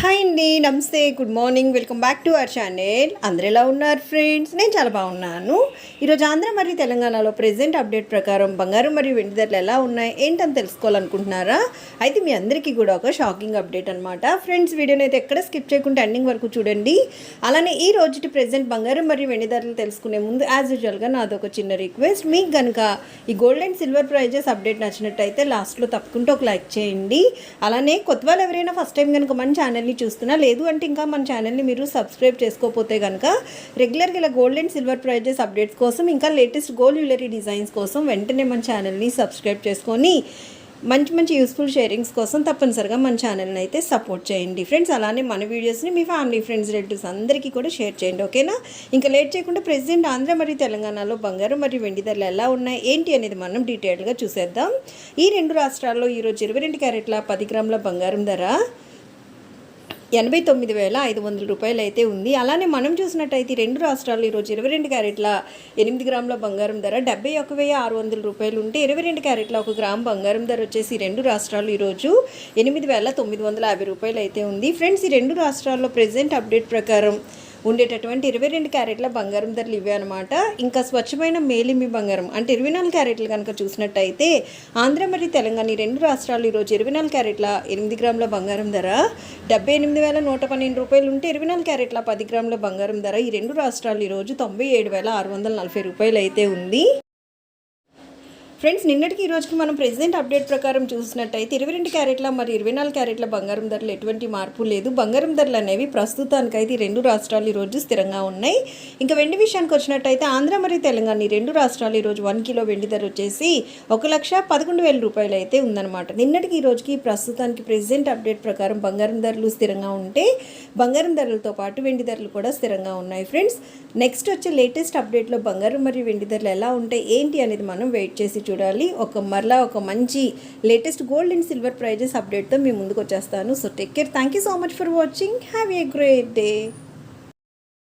Hi అండి నమస్తే good morning welcome back to our channel. అందరు ఎలా ఉన్నారు ఫ్రెండ్స్? నేను చాలా బాగున్నాను. ఈరోజు ఆంధ్ర మరియు తెలంగాణలో ప్రెజెంట్ అప్డేట్ ప్రకారం బంగారం మరియు వెండి ధరలు ఎలా ఉన్నాయి ఏంటని తెలుసుకోవాలనుకుంటున్నారా? అయితే మీ అందరికీ కూడా ఒక షాకింగ్ అప్డేట్ అనమాట ఫ్రెండ్స్ వీడియోని అయితే ఎక్కడ స్కిప్ చేయకుండా ఎండింగ్ వరకు చూడండి. అలానే ఈ రోజుటి ప్రజెంట్ బంగారం మరియు వెండి ధరలు తెలుసుకునే ముందు యాజ్ యూజువల్గా నాది ఒక చిన్న రిక్వెస్ట్. మీకు కనుక ఈ gold and silver prices update నచ్చినట్టయితే లాస్ట్లో తప్పకుండా ఒక లైక్ చేయండి. అలానే కొత్త వాళ్ళు ఎవరైనా ఫస్ట్ టైం కనుక మన ఛానల్ని చూస్తున్నా. లేదు అంటే ఇంకా మన ఛానల్ని మీరు సబ్స్క్రైబ్ చేసుకోకపోతే కనుక రెగ్యులర్గా ఇలా gold and silver prices updates కోసం ఇంకా లేటెస్ట్ గోల్డ్ జ్యువెలరీ డిజైన్స్ కోసం వెంటనే మన ఛానల్ని సబ్స్క్రైబ్ చేసుకొని మంచి మంచి యూస్ఫుల్ షేరింగ్స్ కోసం తప్పనిసరిగా మన ఛానల్ని అయితే సపోర్ట్ చేయండి. ఫ్రెండ్స్ అలానే మన వీడియోస్ని మీ ఫ్యామిలీ ఫ్రెండ్స్ రిలేటివ్స్ అందరికీ కూడా షేర్ చేయండి ఓకేనా ఇంకా లేట్ చేయకుండా ప్రెసిడెంట్ ఆంధ్ర మరియు తెలంగాణలో బంగారం మరియు వెండి ధరలు ఎలా ఉన్నాయి ఏంటి అనేది మనం డీటెయిల్గా చూసేద్దాం. ఈ రెండు రాష్ట్రాల్లో ఈరోజు ఇరవై రెండు క్యారెట్ల పది గ్రాముల బంగారం ధర ఎనభై తొమ్మిది వేల ఐదు వందల రూపాయలు అయితే ఉంది. అలానే మనం చూసినట్టయితే రెండు రాష్ట్రాలు ఈరోజు ఇరవై రెండు క్యారెట్ల ఎనిమిది గ్రాముల బంగారం ధర డెబ్బై ఒక వెయ్యి ఆరు వందల రూపాయలు ఉంటే ఇరవై రెండు క్యారెట్ల ఒక గ్రామ్ బంగారం ధర వచ్చేసి రెండు రాష్ట్రాలు ఈరోజు ఎనిమిది వేల తొమ్మిది వందల యాభై రూపాయలు అయితే ఉంది. ఫ్రెండ్స్ ఈ రెండు రాష్ట్రాల్లో ప్రెజెంట్ అప్డేట్ ప్రకారం ఉండేటటువంటి ఇరవై రెండు క్యారెట్ల బంగారం ధరలు ఇవే అనమాట ఇంకా స్వచ్ఛమైన మేలిమి బంగారం అంటే ఇరవై నాలుగు క్యారెట్లు కనుక చూసినట్టయితే ఆంధ్ర మరియు తెలంగాణ ఈ రెండు రాష్ట్రాలు ఈరోజు ఇరవై నాలుగు క్యారెట్ల ఎనిమిది గ్రాముల బంగారం ధర డెబ్బై ఎనిమిది వేల నూట పన్నెండు రూపాయలు ఉంటే ఇరవై నాలుగు క్యారెట్ల పది గ్రాముల బంగారం ధర ఈ రెండు రాష్ట్రాలు ఈరోజు తొంభై ఏడు వేల ఆరు వందల నలభై రూపాయలు అయితే ఉంది. ఫ్రెండ్స్ నిన్నటికి ఈ రోజుకి మనం ప్రెసిడెంట్ అప్డేట్ ప్రకారం చూసినట్టయితే ఇరవై రెండు క్యారెట్ల మరి ఇరవై నాలుగు క్యారెట్ల బంగారం ధరలు ఎటువంటి మార్పు లేదు. బంగారం ధరలు అనేవి ప్రస్తుతానికైతే ఈ రెండు రాష్ట్రాలు ఈరోజు స్థిరంగా ఉన్నాయి. ఇంకా వెండి విషయానికి వచ్చినట్టయితే ఆంధ్ర మరియు తెలంగాణ ఈ రెండు రాష్ట్రాలు ఈరోజు వన్ కిలో వెండి ధర వచ్చేసి ఒక లక్ష పదకొండు వేల రూపాయలు అయితే ఉందన్నమాట. నిన్నటికి ఈ రోజుకి ప్రస్తుతానికి ప్రెసిడెంట్ అప్డేట్ ప్రకారం బంగారం ధరలు స్థిరంగా ఉంటే బంగారం ధరలతో పాటు వెండి ధరలు కూడా స్థిరంగా ఉన్నాయి ఫ్రెండ్స్. నెక్స్ట్ వచ్చే లేటెస్ట్ అప్డేట్లో బంగారం మరియు వెండి ధరలు ఎలా ఉంటాయి ఏంటి అనేది మనం వెయిట్ చేసి చూడాలి. ఒక మరలా ఒక మంచి latest gold and silver prices అప్డేట్తో మీ ముందుకు వచ్చేస్తాను. So take care thank you so much for watching have a great day